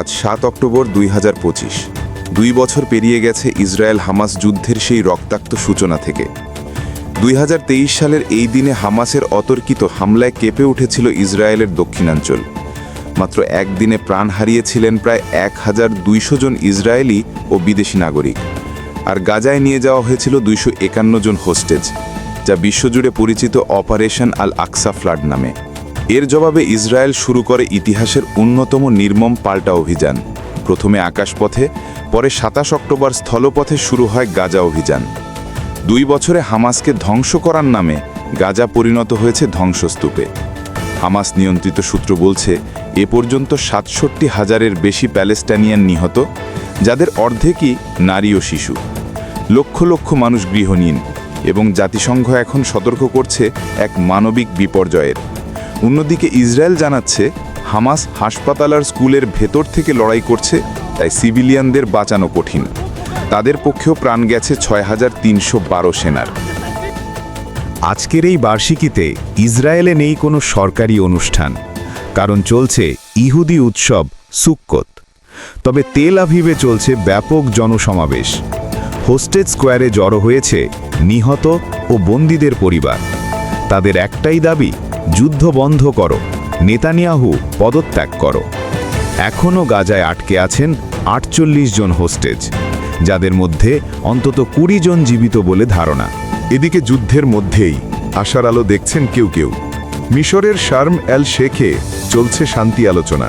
আজ সাত অক্টোবর দুই হাজার পঁচিশ। দুই বছর পেরিয়ে গেছে ইসরায়েল হামাস যুদ্ধের সেই রক্তাক্ত সূচনা থেকে। দুই হাজার তেইশ সালের এই দিনে হামাসের অতর্কিত হামলায় কেঁপে উঠেছিল ইসরায়েলের দক্ষিণাঞ্চল। মাত্র একদিনে প্রাণ হারিয়েছিলেন প্রায় এক হাজার দুইশো জন ইসরায়েলি ও বিদেশি নাগরিক। আর গাজায় নিয়ে যাওয়া হয়েছিল দুইশো একান্ন জন হোস্টেজ, যা বিশ্বজুড়ে পরিচিত অপারেশন আল আকসা ফ্লাড নামে। এর জবাবে ইসরায়েল শুরু করে ইতিহাসের অন্যতম নির্মম পাল্টা অভিযান। প্রথমে আকাশপথে, পরে সাতাশ অক্টোবর স্থলপথে শুরু হয় গাজা অভিযান। দুই বছরে হামাসকে ধ্বংস করার নামে গাজা পরিণত হয়েছে ধ্বংসস্তূপে। হামাস নিয়ন্ত্রিত সূত্র বলছে, এ পর্যন্ত সাতষট্টি হাজারের বেশি প্যালেস্টাইনিয়ান নিহত, যাদের অর্ধেকই নারী ও শিশু। লক্ষ লক্ষ মানুষ গৃহহীন এবং জাতিসংঘ এখন সতর্ক করছে এক মানবিক বিপর্যয়ের। অন্যদিকে ইসরায়েল জানাচ্ছে, হামাস হাসপাতাল আর স্কুলের ভেতর থেকে লড়াই করছে, তাই সিভিলিয়ানদের বাঁচানো কঠিন। তাদের পক্ষেও প্রাণ গেছে ছয় হাজার তিনশো বারো সেনার। আজকের এই বার্ষিকীতে ইসরায়েলে নেই কোনো সরকারি অনুষ্ঠান, কারণ চলছে ইহুদি উৎসব সুক্কত। তবে তেল আভিবে চলছে ব্যাপক জনসমাবেশ। হোস্টেজ স্কোয়ারে জড়ো হয়েছে নিহত ও বন্দীদের পরিবার। তাদের একটাই দাবি যুদ্ধ বন্ধ করো। নেতানিয়াহু পদত্যাগ করো। এখনও গাজায় আটকে আছেন আটচল্লিশ জন হোস্টেজ, যাদের মধ্যে অন্তত কুড়ি জন জীবিত বলে ধারণা। এদিকে যুদ্ধের মধ্যেই আশার আলো দেখছেন কেউ কেউ। মিশরের শার্ম এল শেখে চলছে শান্তি আলোচনা,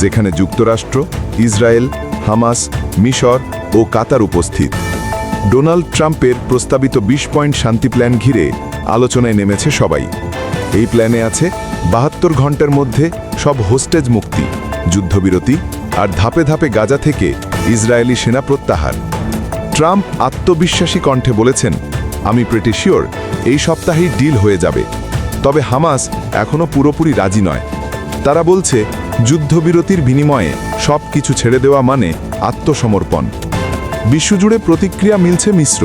যেখানে যুক্তরাষ্ট্র, ইসরায়েল, হামাস, মিশর ও কাতার উপস্থিত। ডোনাল্ড ট্রাম্পের প্রস্তাবিত ২০ পয়েন্ট শান্তি প্ল্যান ঘিরে আলোচনায় নেমেছে সবাই। এই প্ল্যানে আছে বাহাত্তর ঘণ্টার মধ্যে সব হোস্টেজ মুক্তি, যুদ্ধবিরতি আর ধাপে ধাপে গাজা থেকে ইসরায়েলি সেনা প্রত্যাহার। ট্রাম্প আত্মবিশ্বাসী কণ্ঠে বলেছেন, আমি প্রেটি শিওর এই সপ্তাহেই ডিল হয়ে যাবে। তবে হামাস এখনও পুরোপুরি রাজি নয়। তারা বলছে, যুদ্ধবিরতির বিনিময়ে সব কিছু ছেড়ে দেওয়া মানে আত্মসমর্পণ। বিশ্বজুড়ে প্রতিক্রিয়া মিলছে মিশ্র।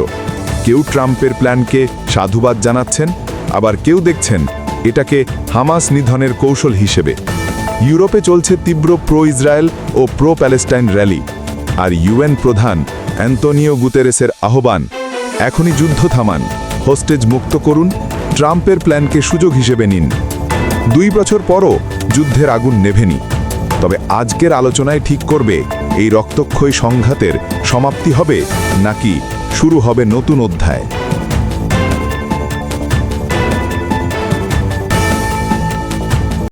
কেউ ট্রাম্পের প্ল্যানকে সাধুবাদ জানাচ্ছেন, আবার কেউ দেখছেন এটাকে হামাস নিধনের কৌশল হিসেবে। ইউরোপে চলছে তীব্র প্রো ইসরায়েল ও প্রো প্যালেস্টাইন র্যালি। আর ইউএন প্রধান অ্যান্তনিও গুতেরেসের আহ্বান, এখনই যুদ্ধ থামান, হোস্টেজ মুক্ত করুন, ট্রাম্পের প্ল্যানকে সুযোগ হিসেবে নিন। দুই বছর পরও যুদ্ধের আগুন নেভেনি। তবে আজকের আলোচনায় ঠিক করবে, এই রক্তক্ষয়ী সংঘাতের সমাপ্তি হবে নাকি শুরু হবে নতুন অধ্যায়।